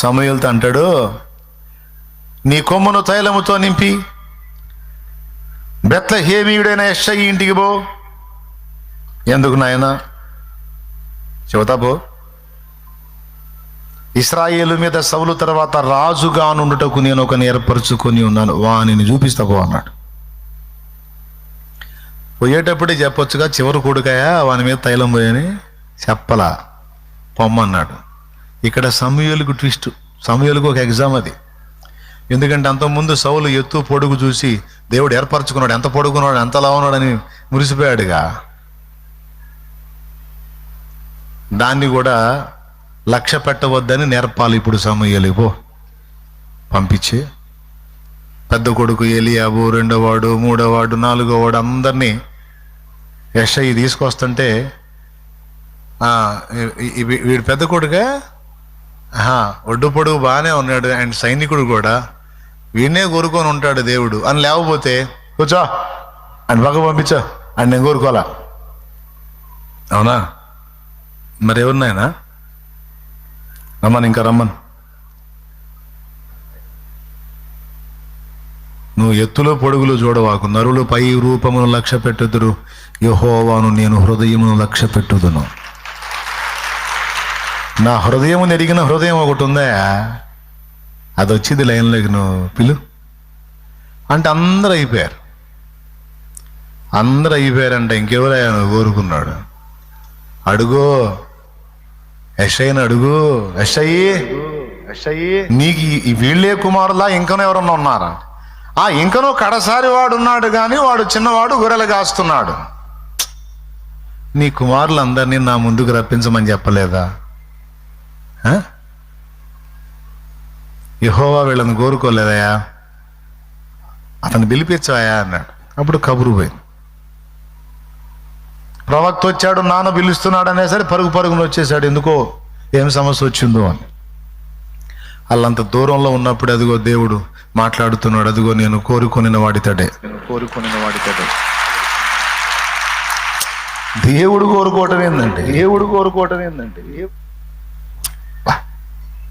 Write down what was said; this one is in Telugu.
సమయలతో అంటాడు నీ కొమ్మను తైలముతో నింపి బెత్త హేమీయుడైన ఎస్ఐ ఇంటికి పో. ఎందుకు నాయన? చెబుతా పో. ఇస్రాయేలు మీద సౌలు తర్వాత రాజుగా నుండుటకు నేను ఒకని ఏర్పరచుకొని ఉన్నాను. వానిని చూపిస్తా పో అన్నాడు. పోయేటప్పుడే చెప్పొచ్చుగా చివరి కొడుకాయ వాని మీద తైలం పోయని చెప్పలా. పొమ్మన్నాడు. ఇక్కడ సమయలకు ట్విస్ట్. సమయలకు ఒక ఎగ్జామ్ అది. ఎందుకంటే అంతకుముందు సౌలు ఎత్తు పొడుగు చూసి దేవుడు ఏర్పరచుకున్నాడు. ఎంత పొడుగున్నాడు ఎంత లావున్నాడని మురిసిపోయాడుగా. దాన్ని కూడా లక్ష్య పెట్టవద్దని నేర్పాలి ఇప్పుడు సమయలు పో. పంపించి. పెద్ద కొడుకు ఎలియాబు రెండోవాడు మూడోవాడు నాలుగోవాడు అందరినీ యశ తీసుకొస్తుంటే వీడు పెద్ద కొడుగా ఒడ్డు పొడుగు బాగానే ఉన్నాడు అండ్ సైనికుడు కూడా. వీడినే కోరుకొని ఉంటాడు దేవుడు. అని లేకపోతే కూర్చో. అని పక్క పంపించా. అని నేను కోరుకోవాలా? అవునా? మరి ఎవరినైనా? రమ్మని ఇంకా రమ్మను. నువ్వు ఎత్తులో పొడుగులు చూడవాకు నరులు పై రూపమును లక్ష్య పెట్టుదురు యహోవాను నేను హృదయమును లక్ష్య పెట్టుదును నా హృదయం నెరిగిన హృదయం ఒకటి ఉందా? అది వచ్చింది లైన్లోకి నువ్వు పిలు. అంటే అందరూ అయిపోయారు. అందరూ అయిపోయారంటే ఇంకెవరయ్యా నువ్వు కోరుకున్నాడు. అడుగు. యశయ్యని అడుగు. యశయ్యి యశయ్యి నీకు వీళ్ళే కుమారులా? ఇంకనో ఎవరన్నా ఉన్నారా? ఆ ఇంకనో కడసారి వాడు ఉన్నాడు కానీ వాడు చిన్నవాడు గొర్రెలు కాస్తున్నాడు. నీ కుమారులందరినీ నా ముందుకు రప్పించమని చెప్పలేదా? యెహోవా వీళ్ళని కోరుకోలేదయా? అతను పిలిపించాయా అన్నాడు. అప్పుడు కబురు పోయింది. ప్రవక్త వచ్చాడు నాన్న పిలుస్తున్నాడు అనేసరి పరుగు పరుగున వచ్చేసాడు ఎందుకో ఏం సమస్య వచ్చిందో అని. వాళ్ళంత దూరంలో ఉన్నప్పుడు అదిగో దేవుడు మాట్లాడుతున్నాడు. అదిగో నేను కోరుకొనిన వాడితడే కోరుకుని వాడితో దేవుడు కోరుకోవటం ఏందంటే? దేవుడు కోరుకోవటం ఏంటంటే